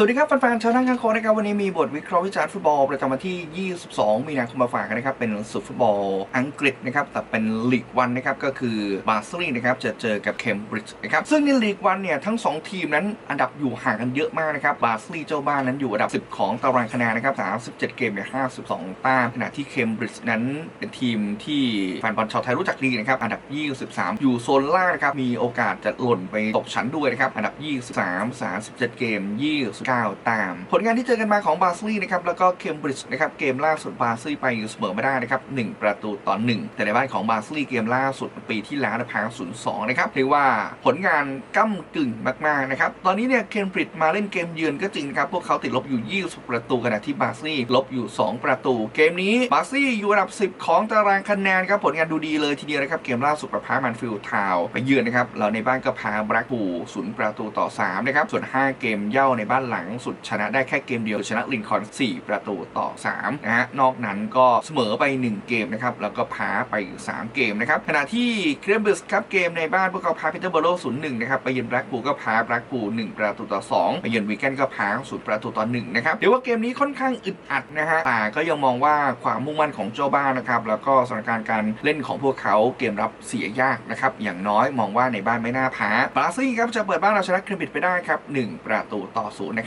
สวัสดีครับแฟนๆชาวนั่งข้างคงนะครับวันนี้มีบทวิเคราะห์วิจารณ์ฟุตบอลประจำวันที่ 22 มีนาคมมาฝากกันนะครับ เป็นสุดฟุตบอลอังกฤษนะครับ แต่เป็นลีกวันนะครับ ก็คือบาร์ซลีนะครับ จะเจอกับเคมบริดจ์นะครับ ซึ่งในลีกวันเนี่ย ทั้ง 2 ทีมนั้นอันดับอยู่ห่างกันเยอะมากนะครับ บาร์ซลีเจ้าบ้านนั้นอยู่อันดับ 10 ของตารางคะแนนนะครับ 37 เกมเนี่ย 52 แต้มขณะที่เคมบริดจ์นั้นเป็นทีมที่แฟนบอลชาวไทยรู้จักดีนะครับ อันดับ 23 อยู่โซนล่างนะครับ มีโอกาสจะหล่นไปตกชั้นด้วยนะครับ อันดับ 23 37 เกม9ตาม ผลงานที่เจอกันมาของบาร์ซลีนะครับแล้วก็เคมบริดจ์นะครับเกมล่าสุดบาร์ซลีไปอยู่เสมอไม่ได้นะครับ1ประตูต่อ1แต่ในบ้านของบาร์ซลีเกมล่าสุดปีที่แล้วนะแพ้0-2นสองนะครับเรียกว่าผลงานก้ากึ่งมากๆนะครับตอนนี้เนี่ยเคมบริดจ์มาเล่นเกมเยือนก็จริงครับพวกเขาติดลบอยู่ 20 ประตูขณะที่บาร์ซลีลบอยู่ 2 ประตู เกมนี้บาร์ซลีอยู่อันดับ 10 ของตารางคะแนนครับผลงานดูดีเลยทีเดียวนะครับเกมล่าสุดแพ้แมนฟิลทาวไปเยือนนะครับเราในบ้านก็แพ้แบล็กพูศูนย์ประตูต่อ3นะครับส่วน 5 เกมเย่าในบ้านหลัังสุดชนะได้แค่เกมเดียวชนะลินคอน 4 ประตูต่อ 3 นะฮะ นอกนั้นก็เสมอไป 1 เกมนะครับ แล้วก็แพ้ไป3เกมนะครับ ขณะที่เครมบิสครับเกมในบ้านพวกเขาแพ้พิเตอร์เบโรศูนย์หนึ่งนะครับ ไปเยือนแบล็กพูก็แพ้แบล็กพูล1ประตูต่อ2ไปเยือนวีแกนก็แพ้ศูนย์ประตูต่อ1นะครับ เดี๋ยวว่าเกมนี้ค่อนข้างอึดอัดนะฮะแต่ก็ยังมองว่าความมุ่งมั่นของเจ้าบ้านนะครับ แล้วก็สถานการณ์การเล่นของพวกเขาเกมรับเสียยากนะครับ อย่างน้อยมองว่าในบ้านไม่น่าแพ้บราซิลครับจะเปิดบ้านเราชนะเครมบิสไปได้ครับ1ประตูต่อศูนย์นะครับ